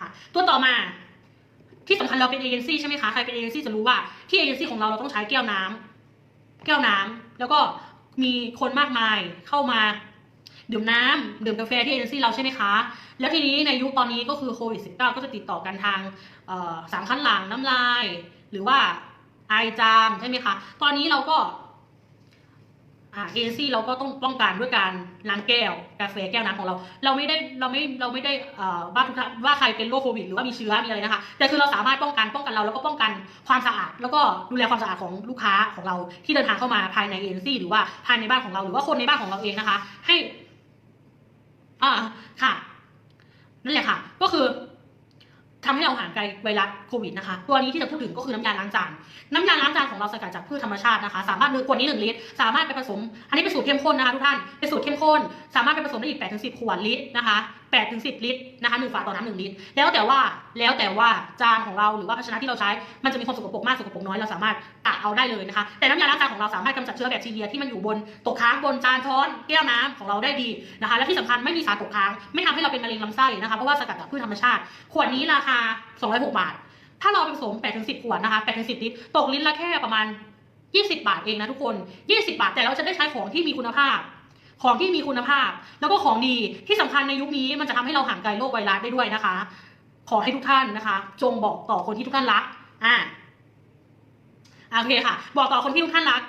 ค่ะ ตัวต่อมาที่สำคัญเราเป็นเอเจนซี่ใช่ไหมคะใครเป็นเอเจนซี่จะรู้ว่าที่เอเจนซี่ของเราเราต้องใช้แก้วน้ำแก้วน้ำแล้วก็มีคนมากมายเข้ามาดื่มน้ำดื่มกาแฟที่เอเจนซี่เราใช่ไหมคะ แล้วทีนี้ในยุคตอนนี้ก็คือโควิด -19 ก็จะติดต่อกันทางสามขั้นหลังน้ำลาย หรือว่าไอจามใช่ไหมคะ ตอนนี้เราก็ อ่าเอเจนซี่เราก็ต้องป้องกันด้วยการล้างแก้วกาแฟแก้วน้ำของเรา เราไม่ได้เราไม่เราไม่ได้เอ่อว่าทุกท่านว่าใครเป็นโรคโควิดหรือว่ามีเชื้อมีอะไรนะคะ แต่คือเราสามารถป้องกันป้องกันเราแล้วก็ป้องกันความสะอาด แล้วก็ดูแลความสะอาดของลูกค้าของเราที่เดินทางเข้ามาภายในเอเจนซี่หรือว่าภายในบ้านของเราหรือว่าคนในบ้านของเราเองนะคะ ให้ อ่าค่ะนั่นแหละค่ะ ก็คือ ทำให้เราห่างไกลไวรัสโควิดนะคะ ตัวนี้ที่จะพูดถึงก็คือน้ำยาล้างจาน น้ำยาล้างจานของเราสกัดจากพืชธรรมชาตินะคะ สามารถหนึ่งขวดนี้หนึ่งลิตร สามารถไปผสม อันนี้เป็นสูตรเข้มข้นนะคะทุกท่าน เป็นสูตรเข้มข้น สามารถไปผสมได้อีก8ถึง10ขวดลิตรนะคะ8ถึง10ลิตรนะคะหนึ่งฝาต่อน้ำหนึ่งลิตร แล้วแต่ว่าแล้วแต่ว่าจานของเราหรือว่าภาชนะที่เราใช้ มันจะมีความสกปรกมากสกปรกน้อยเราสามารถตักเอาได้เลยนะคะ แต่น้ำยาล้างจานของเราสามารถกำจัดเชื้อแบคทีเรียที่มันอยู่บนตกค้างบนจานช้อนแก้วน้ำของเราได้ดีนะคะ และที่สำคัญไม่มีสารตกค้าง ไม่ทำให้เราเป็นมะเร็งลำไส้นะคะเพราะว่าสกัดจากพืชธรรมชาติ ขวดนี้ราคา 206 บาท ถ้าเราไปผสม8ถึง10 ขวดนะคะ8ถึง10 ลิตร ตกลิตรละแค่ประมาณ 20 บาทเองนะทุกคน 20 บาทแต่เราจะได้ใช้ของที่มีคุณภาพ ของที่มีคุณภาพ แล้วก็ของดีที่สำคัญในยุคนี้มันจะทำให้เราห่างไกลโรคไวรัสได้ด้วยนะคะ ขอให้ทุกท่านนะคะ จงบอกต่อคนที่ทุกท่านรัก อ่าโอเคค่ะ บอกต่อคนที่ทุกท่านรัก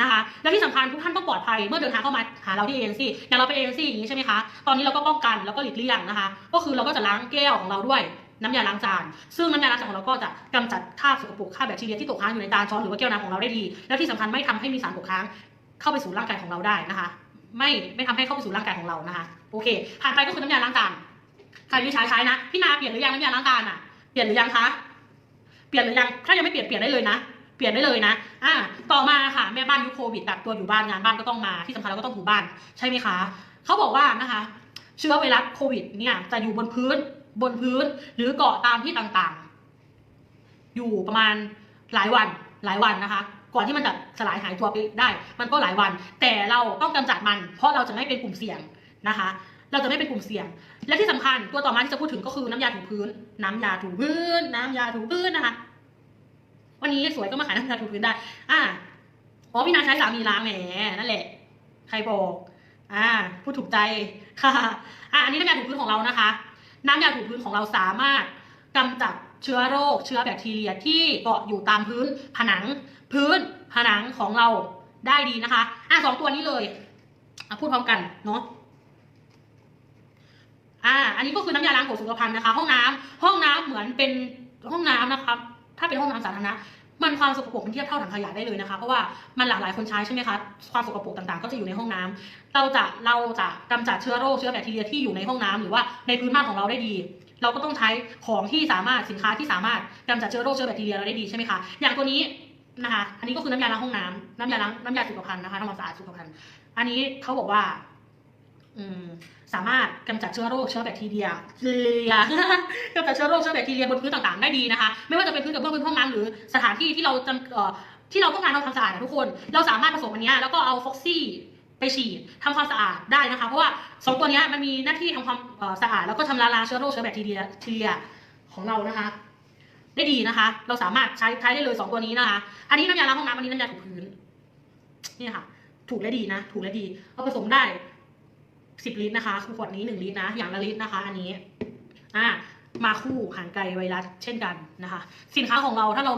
นะคะและที่สำคัญทุกท่านต้องปลอดภัยเมื่อเดินทางเข้ามาหาเราที่เอเจนซี่อย่างเราเป็นเอเจนซี่อย่างนี้ใช่ไหมคะตอนนี้เราก็ป้องกันแล้วก็หลีกเลี่ยงนะคะ ก็คือเราก็จะล้างแก้วของเราด้วยน้ำยาล้างจานซึ่งน้ำยาล้างจานของเราก็จะกำจัดคราบสกปรกคราบแบคทีเรียที่ตกค้างอยู่ในจานช้อนหรือว่าแก้วน้ำของเราได้ดี แล้วที่สำคัญไม่ทำให้มีสารตกค้างเข้าไปสู่ร่างกายของเราได้นะคะ ไม่ไม่ทำให้เข้าไปสู่ร่างกายของเรานะคะโอเคผ่านไปก็คือน้ำยาล้างจานใครที่ใช้ใช้นะพี่นาเปลี่ยนหรือยังน้ำยาล้างจานอะเปลี่ยนหรือยังคะเปลี่ยนหรือยังถ้ายังไม่เปลี่ยนเปลี่ยนได้เลยนะเปลี่ยนได้เลยนะ อ่า ต่อมาค่ะแม่บ้านยุคโควิดกักตัวอยู่บ้านงานบ้านก็ต้องมาที่สำคัญเราก็ต้องถูบ้านใช่ไหมคะเขาบอกว่านะคะ เชื้อไวรัสโควิด เนี่ยจะอยู่บนพื้นบนพื้น หรือเกาะตามที่ต่างๆ อยู่ประมาณหลายวันหลายวันนะคะ ก่อนที่มันจะสลายหายตัวไปได้ มันก็หลายวัน แต่เราต้องกำจัดมัน เพราะเราจะไม่เป็นกลุ่มเสี่ยงนะคะ เราจะไม่เป็นกลุ่มเสี่ยง และที่สำคัญตัวต่อมาที่จะพูดถึงก็คือน้ำยาถูพื้น น้ำยาถูพื้น น้ำยาถูพื้นนะคะ วันนี้สวยก็มาขายน้ำยาถูพื้นได้ อ่าอ๋อพี่นาใช้สามีล้างแหมนั่นแหละ ใครบอกอ่าพูดถูกใจค่ะอ่าอันนี้น้ำยาถูพื้นของเรานะคะ น้ำยาถูพื้นของเราสามารถกำจัด เชื้อโรค เชื้อแบคทีเรียที่เกาะอยู่ตามพื้นผนัง พื้นผนังของเราได้ดีนะคะ อะสองตัวนี้เลยพูดพร้อมกันเนาะอ่า อันนี้ก็คือน้ำยาล้างโถสุขภัณฑ์นะคะ ห้องน้ำห้องน้ำเหมือนเป็นห้องน้ำนะคะถ้าเป็นห้องน้ำสาธารณะมันความสกปรกมันเทียบเท่าถังขยะได้เลยนะคะ เพราะว่ามันหลากหลายคนใช้ใช่ไหมคะความสกปรกต่างๆ ก็จะอยู่ในห้องน้ำเราจะเราจะกำจัดเชื้อโรคเชื้อแบคทีเรียที่อยู่ในห้องน้ำหรือว่าในพื้นบ้านของเราได้ดี เราก็ต้องใช้ของที่สามารถสินค้าที่สามารถกำจัดเชื้อโรคเชื้อแบคทีเรียเราได้ดีใช่ไหมคะอย่างตัวนี้นะคะ อันนี้ก็คือน้ำยาล้างห้องน้ำน้ำยาล้างน้ำยาสุขภัณฑ์นะคะทำความสะอาดสุขภัณฑ์ อันนี้เขาบอกว่าสามารถกำจัดเชื้อโรคเชื้อแบคทีเรียเรียกำจัดเชื้อโรคเชื้อแบคทีเรียบนพื้นต่างๆได้ดีนะคะ ไม่ว่าจะเป็นพื้นกับเบื้องพื้นห้องน้ำหรือสถานที่ที่เราจำที่เราต้องการทำความสะอาดนะทุกคน เราสามารถผสมอันนี้แล้วก็เอาฟ็อกซี่ ไปฉีดทำความสะอาดได้นะคะ เพราะว่าสองตัวนี้มันมีหน้าที่ทำความสะอาดแล้วก็ทำละลายเชื้อโรคเชื้อแบคทีเรียทีเรียของเรานะคะ ได้ดีนะคะ เราสามารถใช้ใช้ได้เลยสองตัวนี้นะคะ อันนี้น้ำยาล้างห้องน้ำอันนี้น้ำยาถูพื้นนี่ค่ะ ถูกและดีนะ ถูกและดีเอาผสมได้สิบลิตรนะคะขวดนี้หนึ่งลิตรนะ อย่างละลิตรนะคะ อันนี้ อ่า มาคู่ห่างไกลไวรัสเช่นกันนะคะ สินค้าของเราถ้าเรา